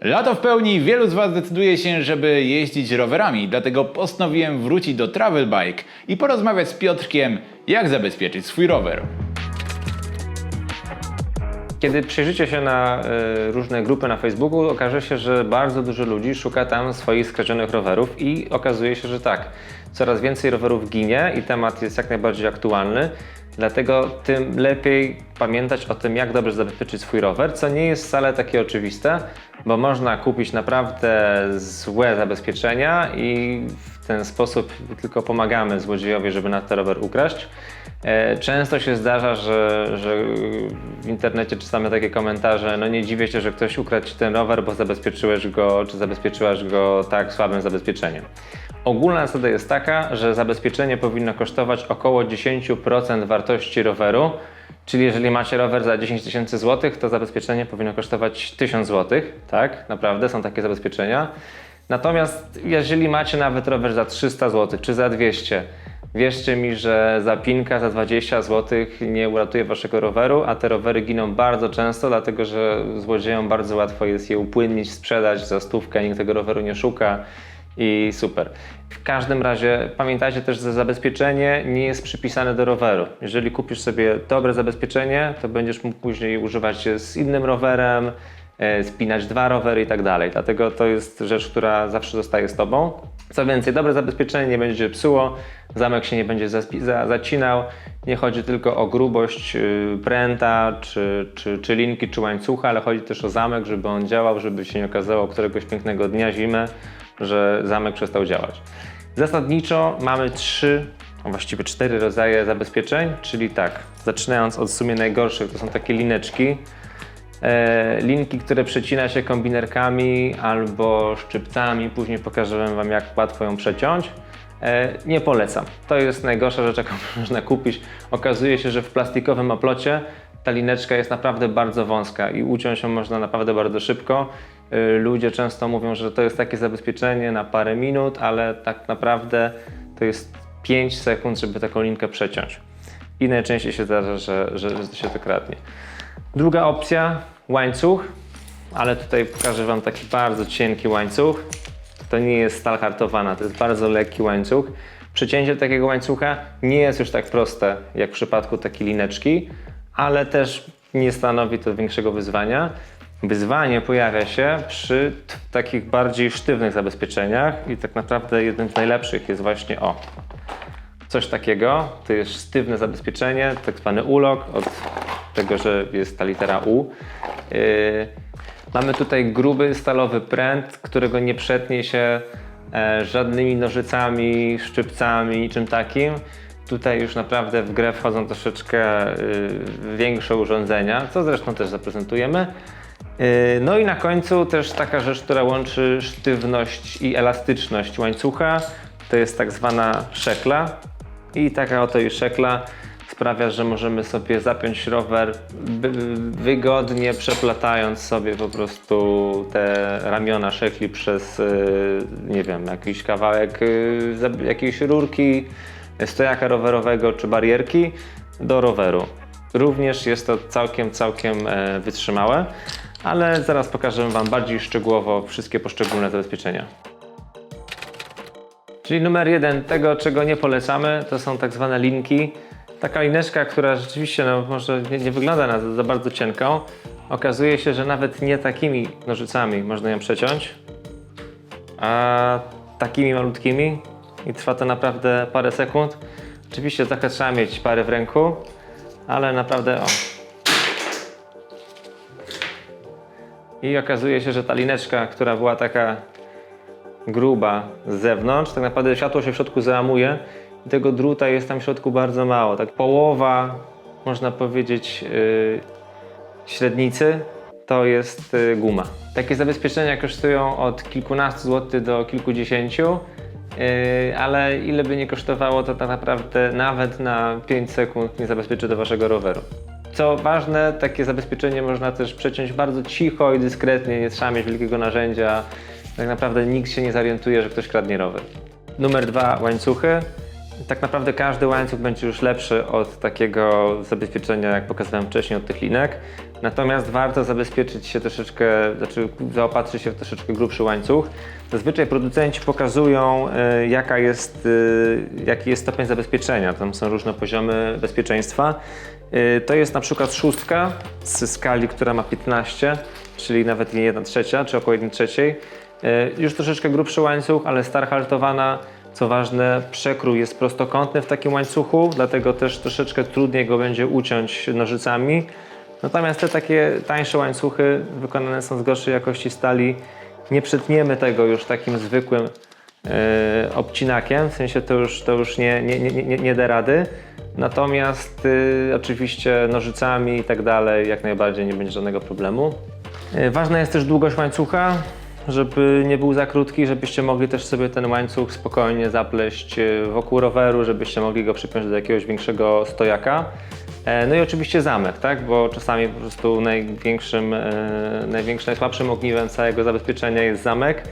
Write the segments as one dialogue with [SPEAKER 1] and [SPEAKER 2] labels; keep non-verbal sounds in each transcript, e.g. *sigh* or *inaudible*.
[SPEAKER 1] Lato w pełni, wielu z Was decyduje się, żeby jeździć rowerami, dlatego postanowiłem wrócić do Travel Bike i porozmawiać z Piotrkiem, jak zabezpieczyć swój rower.
[SPEAKER 2] Kiedy przejrzycie się na y, różne grupy na Facebooku, okaże się, że bardzo dużo ludzi szuka tam swoich skradzionych rowerów i okazuje się, że tak, coraz więcej rowerów ginie i temat jest jak najbardziej aktualny. Dlatego tym lepiej pamiętać o tym, jak dobrze zabezpieczyć swój rower, co nie jest wcale takie oczywiste, bo można kupić naprawdę złe zabezpieczenia i w ten sposób tylko pomagamy złodziejowi, żeby na ten rower ukraść. E, Często się zdarza, że, że w internecie czytamy takie komentarze, no nie dziwię się, że ktoś ukradł ten rower, bo zabezpieczyłeś go, czy zabezpieczyłaś go tak słabym zabezpieczeniem. Ogólna zasada jest taka, że zabezpieczenie powinno kosztować około 10% wartości roweru, czyli jeżeli macie rower za 10 tysięcy złotych, to zabezpieczenie powinno kosztować 1000 złotych, tak? Naprawdę, są takie zabezpieczenia. Natomiast jeżeli macie nawet rower za 300 zł czy za 200, wierzcie mi, że zapinka za 20 zł nie uratuje waszego roweru, a te rowery giną bardzo często, dlatego że złodziejom bardzo łatwo jest je upłynnić, sprzedać za stówkę, nikt tego roweru nie szuka i super. W każdym razie pamiętajcie też, że zabezpieczenie nie jest przypisane do roweru. Jeżeli kupisz sobie dobre zabezpieczenie, to będziesz mógł później używać je z innym rowerem, e, spinać dwa rowery i tak dalej. Dlatego to jest rzecz, która zawsze zostaje z Tobą. Co więcej, dobre zabezpieczenie nie będzie psuło, zamek się nie będzie zacinał. Nie chodzi tylko o grubość y, pręta, czy, czy, czy linki, czy łańcucha, ale chodzi też o zamek, żeby on działał, żeby się nie okazało któregoś pięknego dnia zimy, że zamek przestał działać. Zasadniczo mamy trzy, a właściwie cztery rodzaje zabezpieczeń, czyli tak, zaczynając od w sumie najgorszych, to są takie lineczki, e, linki, które przecina się kombinerkami albo szczypcami, później pokażę Wam jak łatwo ją przeciąć. E, nie polecam. To jest najgorsza rzecz, jaką *laughs* można kupić. Okazuje się, że w plastikowym oplocie ta lineczka jest naprawdę bardzo wąska i uciąć ją można naprawdę bardzo szybko. Y, Ludzie często mówią, że to jest takie zabezpieczenie na parę minut, ale tak naprawdę to jest 5 sekund, żeby taką linkę przeciąć. I najczęściej się zdarza, że, że, że się to kradnie. Druga opcja, łańcuch, ale tutaj pokażę Wam taki bardzo cienki łańcuch. To nie jest stal hartowana, to jest bardzo lekki łańcuch. Przecięcie takiego łańcucha nie jest już tak proste jak w przypadku takiej lineczki, ale też nie stanowi to większego wyzwania. Wyzwanie pojawia się przy takich bardziej sztywnych zabezpieczeniach i tak naprawdę jednym z najlepszych jest właśnie o, coś takiego. To jest sztywne zabezpieczenie, tak zwany ulok, od tego, że jest ta litera U. Yy, mamy tutaj gruby stalowy pręt, którego nie przetnie się e, żadnymi nożycami, szczypcami, niczym takim. Tutaj już naprawdę w grę wchodzą troszeczkę y, większe urządzenia, co zresztą też zaprezentujemy. Y, No i na końcu też taka rzecz, która łączy sztywność i elastyczność łańcucha, to jest tak zwana szekla. I taka oto już szekla sprawia, że możemy sobie zapiąć rower wygodnie przeplatając sobie po prostu te ramiona szekli przez, y, nie wiem, jakiś kawałek y, jakiejś rurki, stojaka rowerowego czy barierki do roweru. Również jest to całkiem, całkiem e, wytrzymałe, ale zaraz pokażę Wam bardziej szczegółowo wszystkie poszczególne zabezpieczenia. Czyli numer jeden, tego czego nie polecamy, to są tak zwane linki. Taka lineczka, która rzeczywiście no, może nie, nie wygląda na za, za bardzo cienką. Okazuje się, że nawet nie takimi nożycami można ją przeciąć, a takimi malutkimi i trwa to naprawdę parę sekund. Oczywiście trochę trzeba mieć parę w ręku, ale naprawdę o. I okazuje się, że ta lineczka, która była taka gruba z zewnątrz, tak naprawdę światło się w środku załamuje tego druta jest tam w środku bardzo mało. Tak połowa, można powiedzieć, yy, średnicy to jest y, guma. Takie zabezpieczenia kosztują od kilkunastu złotych do kilkudziesięciu, y, ale ile by nie kosztowało, to tak naprawdę nawet na 5 sekund nie zabezpieczy do waszego roweru. Co ważne, takie zabezpieczenie można też przeciąć bardzo cicho i dyskretnie, nie trzeba mieć wielkiego narzędzia. Tak naprawdę nikt się nie zorientuje, że ktoś kradnie rower. Numer dwa, łańcuchy. Tak naprawdę każdy łańcuch będzie już lepszy od takiego zabezpieczenia, jak pokazywałem wcześniej, od tych linek, Natomiast warto zabezpieczyć się troszeczkę, znaczy zaopatrzyć się w troszeczkę grubszy łańcuch. Zazwyczaj producenci pokazują, e, jaka jest, e, jaki jest stopień zabezpieczenia. Tam są różne poziomy bezpieczeństwa. E, To jest na przykład szóstka z skali, która ma 15, czyli nawet nie 1 trzecia, czy około 1 trzeciej. E, Już troszeczkę grubszy łańcuch, ale star haltowana. Co ważne, przekrój jest prostokątny w takim łańcuchu, dlatego też troszeczkę trudniej go będzie uciąć nożycami. Natomiast te takie tańsze łańcuchy wykonane są z gorszej jakości stali. Nie przetniemy tego już takim zwykłym e, obcinakiem, w sensie to już, to już nie, nie, nie, nie, nie da rady. Natomiast y, oczywiście nożycami i tak dalej jak najbardziej nie będzie żadnego problemu. E, Ważna jest też długość łańcucha, żeby nie był za krótki, żebyście mogli też sobie ten łańcuch spokojnie zapleść e, wokół roweru, żebyście mogli go przypiąć do jakiegoś większego stojaka. E, No i oczywiście zamek, tak? bo czasami po prostu największym, e, największym, najsłabszym ogniwem całego zabezpieczenia jest zamek,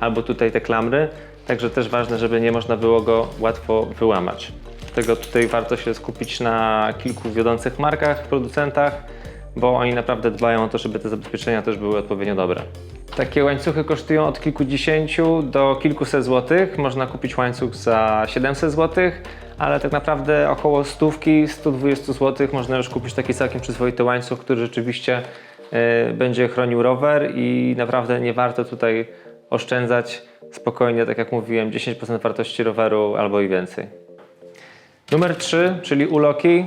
[SPEAKER 2] albo tutaj te klamry, także też ważne, żeby nie można było go łatwo wyłamać. Dlatego tutaj warto się skupić na kilku wiodących markach, producentach, bo oni naprawdę dbają o to, żeby te zabezpieczenia też były odpowiednio dobre. Takie łańcuchy kosztują od kilkudziesięciu do kilkuset złotych. Można kupić łańcuch za 700 złotych, ale tak naprawdę około stówki, 120 złotych można już kupić taki całkiem przyzwoity łańcuch, który rzeczywiście e, będzie chronił rower i naprawdę nie warto tutaj oszczędzać spokojnie, tak jak mówiłem, 10% wartości roweru albo i więcej. Numer 3, czyli uloki, yy,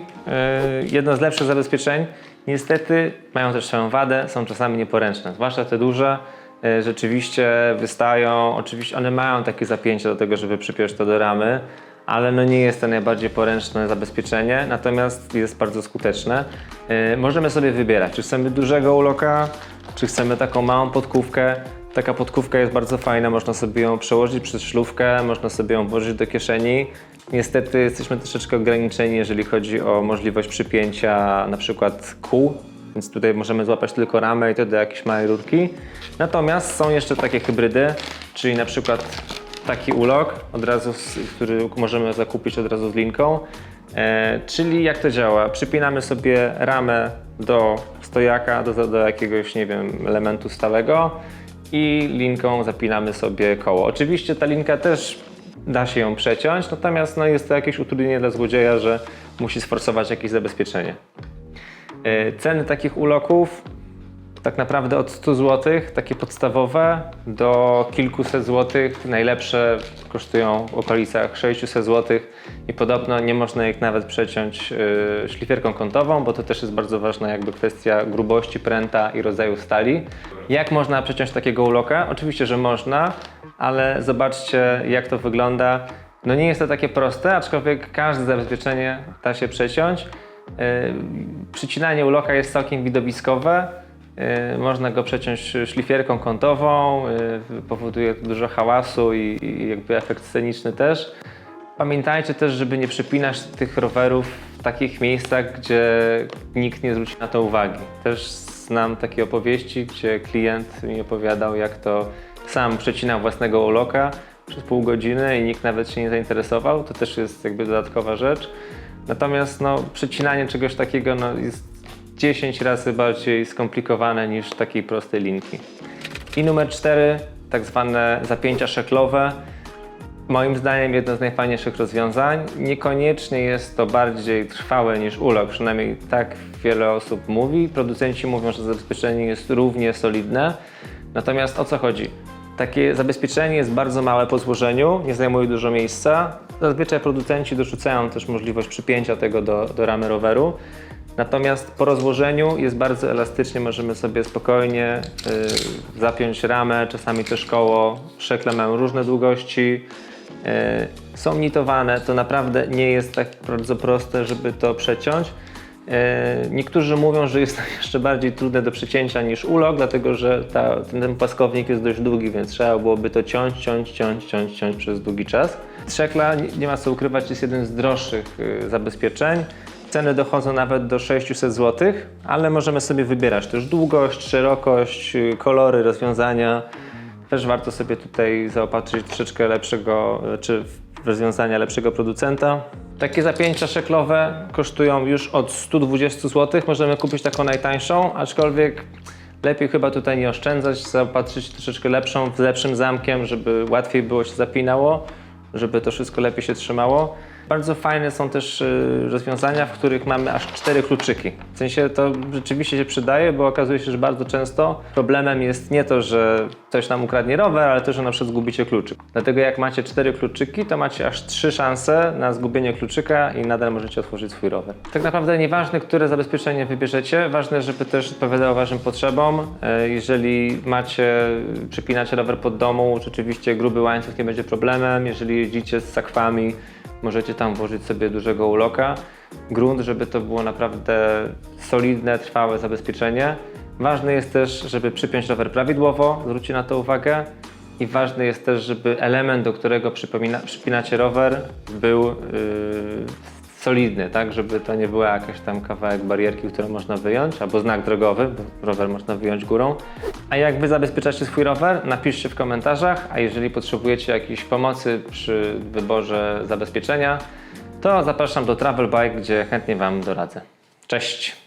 [SPEAKER 2] jedno z lepszych zabezpieczeń. Niestety mają też swoją wadę, są czasami nieporęczne, zwłaszcza te duże. Yy, Rzeczywiście wystają, oczywiście one mają takie zapięcie do tego, żeby przypiąć to do ramy, ale no nie jest to najbardziej poręczne zabezpieczenie, natomiast jest bardzo skuteczne. Yy, Możemy sobie wybierać, czy chcemy dużego uloka, czy chcemy taką małą podkówkę. Taka podkówka jest bardzo fajna, można sobie ją przełożyć przez szlufkę, można sobie ją włożyć do kieszeni. Niestety jesteśmy troszeczkę ograniczeni, jeżeli chodzi o możliwość przypięcia na przykład kół, więc tutaj możemy złapać tylko ramę i to do jakiejś małej rurki. Natomiast są jeszcze takie hybrydy, czyli na przykład taki ulok, od razu, który możemy zakupić od razu z linką. E, czyli jak to działa? Przypinamy sobie ramę do stojaka, do, do jakiegoś, nie wiem, elementu stałego i linką zapinamy sobie koło. Oczywiście ta linka też da się ją przeciąć, natomiast no, jest to jakieś utrudnienie dla złodzieja, że musi sforsować jakieś zabezpieczenie. E, Ceny takich uloków tak naprawdę od 100 zł, takie podstawowe, do kilkuset złotych. Najlepsze kosztują w okolicach 600 zł i podobno nie można ich nawet przeciąć yy, szlifierką kątową, bo to też jest bardzo ważna jakby kwestia grubości pręta i rodzaju stali. Jak można przeciąć takiego uloka? Oczywiście, że można, ale zobaczcie jak to wygląda. No nie jest to takie proste, aczkolwiek każde zabezpieczenie da się przeciąć. Yy, Przycinanie uloka jest całkiem widowiskowe. Yy, Można go przeciąć szlifierką kątową, yy, powoduje dużo hałasu i jakby efekt sceniczny też. Pamiętajcie też, żeby nie przypinać tych rowerów w takich miejscach, gdzie nikt nie zwróci na to uwagi. Też znam takie opowieści, gdzie klient mi opowiadał, jak to sam przecinał własnego uloka przez pół godziny i nikt nawet się nie zainteresował. To też jest jakby dodatkowa rzecz. Natomiast no, przecinanie czegoś takiego no, jest 10 razy bardziej skomplikowane niż takiej prostej linki. I numer 4, tak zwane zapięcia szeklowe. Moim zdaniem jedno z najfajniejszych rozwiązań. Niekoniecznie jest to bardziej trwałe niż ulok, przynajmniej tak wiele osób mówi. Producenci mówią, że zabezpieczenie jest równie solidne. Natomiast o co chodzi? Takie zabezpieczenie jest bardzo małe po złożeniu, nie zajmuje dużo miejsca. Zazwyczaj producenci dorzucają też możliwość przypięcia tego do, do ramy roweru. Natomiast po rozłożeniu jest bardzo elastycznie, możemy sobie spokojnie y, zapiąć ramę, czasami też koło. Szekle mają różne długości, y, są nitowane, to naprawdę nie jest tak bardzo proste, żeby to przeciąć. Y, niektórzy mówią, że jest *laughs* jeszcze bardziej trudne do przecięcia niż ulok, dlatego że ta, ten, ten płaskownik jest dość długi, więc trzeba byłoby to ciąć, ciąć, ciąć, ciąć, ciąć przez długi czas. Trzekla, nie, nie ma co ukrywać, jest jednym z droższych y, zabezpieczeń. Ceny dochodzą nawet do 600 zł, ale możemy sobie wybierać też długość, szerokość, y, kolory, rozwiązania. Też warto sobie tutaj zaopatrzyć troszeczkę lepszego, czy rozwiązania lepszego producenta. Takie zapięcia szeklowe kosztują już od 120 zł. Możemy kupić taką najtańszą, aczkolwiek lepiej chyba tutaj nie oszczędzać, zaopatrzyć się troszeczkę lepszą, z lepszym zamkiem, żeby łatwiej było się zapinało, żeby to wszystko lepiej się trzymało. Bardzo fajne są też y, rozwiązania, w których mamy aż cztery kluczyki. W sensie to rzeczywiście się przydaje, bo okazuje się, że bardzo często problemem jest nie to, że ktoś nam ukradnie rower, ale to, że na przykład zgubicie kluczyk. Dlatego jak macie cztery kluczyki, to macie aż trzy szanse na zgubienie kluczyka i nadal możecie otworzyć swój rower. Tak naprawdę nieważne, które zabezpieczenie wybierzecie, ważne, żeby też odpowiadało waszym potrzebom. E, Jeżeli macie, przypinacie rower pod domu, rzeczywiście gruby łańcuch nie będzie problemem. Jeżeli jeździcie z sakwami, możecie tam włożyć sobie dużego uloka. Grunt, żeby to było naprawdę solidne, trwałe zabezpieczenie. Ważne jest też, żeby przypiąć rower prawidłowo, zwróćcie na to uwagę. I ważne jest też, żeby element, do którego przypinacie rower, był yy, solidny, tak? Żeby to nie była jakaś tam kawałek barierki, którą można wyjąć, albo znak drogowy, bo rower można wyjąć górą. A jak wy zabezpieczacie swój rower, napiszcie w komentarzach, a jeżeli potrzebujecie jakiejś pomocy przy wyborze zabezpieczenia, to zapraszam do Travel Bike, gdzie chętnie wam doradzę. Cześć!